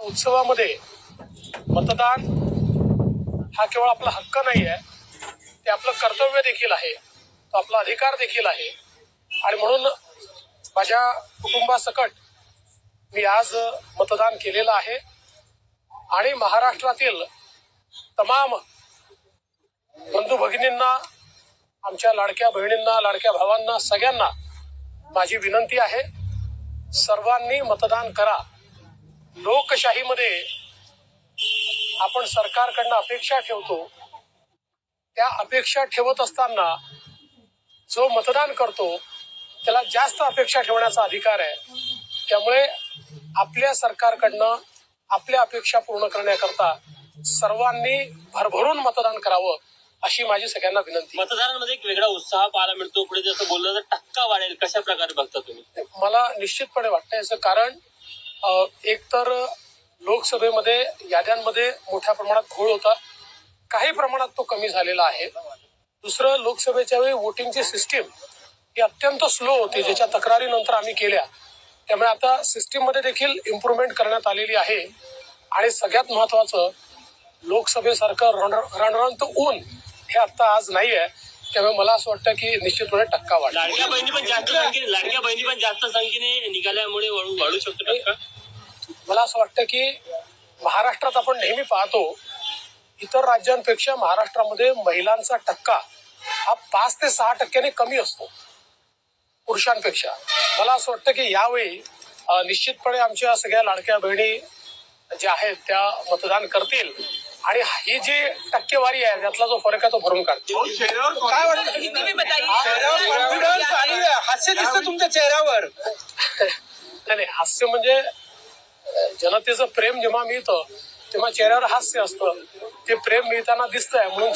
उत्सवामध्ये मतदान हा केवळ आपला हक्क नाही आहे ते आपलं कर्तव्य देखील आहे. तो आपला अधिकार देखील आहे. आणि म्हणून माझ्या कुटुंबासकट मी आज मतदान केलेलं आहे. आणि महाराष्ट्रातील तमाम बंधू भगिनींना आमच्या लाडक्या बहिणींना लाडक्या भावांना सगळ्यांना माझी विनंती आहे. सर्वांनी मतदान करा. लोकशाहीमध्ये आपण सरकारकडनं अपेक्षा ठेवतो. त्या अपेक्षा ठेवत असताना जो मतदान करतो त्याला जास्त अपेक्षा ठेवण्याचा अधिकार आहे. त्यामुळे आपल्या सरकारकडनं आपल्या अपेक्षा पूर्ण करण्याकरता सर्वांनी भरभरून मतदान करावं अशी माझी सगळ्यांना विनंती. आहे. मतदारांमध्ये एक वेगळा उत्साह पाहायला मिळतो. पुढे जसं बोललं तर टक्का वाढेल. कशा प्रकारे बघता तुम्ही? मला निश्चितपणे वाटतं याचं कारण एकतर लोकसभेमध्ये याद्यांमध्ये मोठ्या प्रमाणात घोळ होता. काही प्रमाणात तो कमी झालेला आहे. दुसरं लोकसभेच्या वेळी वोटिंगची सिस्टीम ही अत्यंत स्लो होती. ज्याच्या तक्रारीनंतर आम्ही केल्या. त्यामुळे आता सिस्टीममध्ये देखील इम्प्रुव्हमेंट करण्यात आलेली आहे. आणि सगळ्यात महत्वाचं लोकसभेसारखं रण रणरणत ऊन हे आता आज नाही आहे त्यामुळे मला असं वाटतं की निश्चितपणे टक्का वाढ लाडक्या बहिणी पण जास्त संख्येने लाडक्या बहिणी पण जास्त संख्येने निघाल्यामुळे वाढू शकतो मला असं वाटतं की महाराष्ट्रात आपण नेहमी पाहतो इतर राज्यांपेक्षा महाराष्ट्रामध्ये महिलांचा टक्का हा पाच ते सहा टक्क्याने कमी असतो. पुरुषांपेक्षा. मला असं वाटतं की यावेळी निश्चितपणे आमच्या सगळ्या लाडक्या बहिणी ज्या आहेत त्या मतदान करतील. आणि ही जी टक्केवारी आहे त्यातला जो फरक आहे तो भरून काढतील. काय वाटतं? हास्य दिसतं तुमच्या चेहऱ्यावर. नाही नाही, हास्य म्हणजे जनतेचं प्रेम जेव्हा मिळतं तेव्हा चेहऱ्यावर हास्य असतं. ते प्रेम मिळताना दिसतंय म्हणून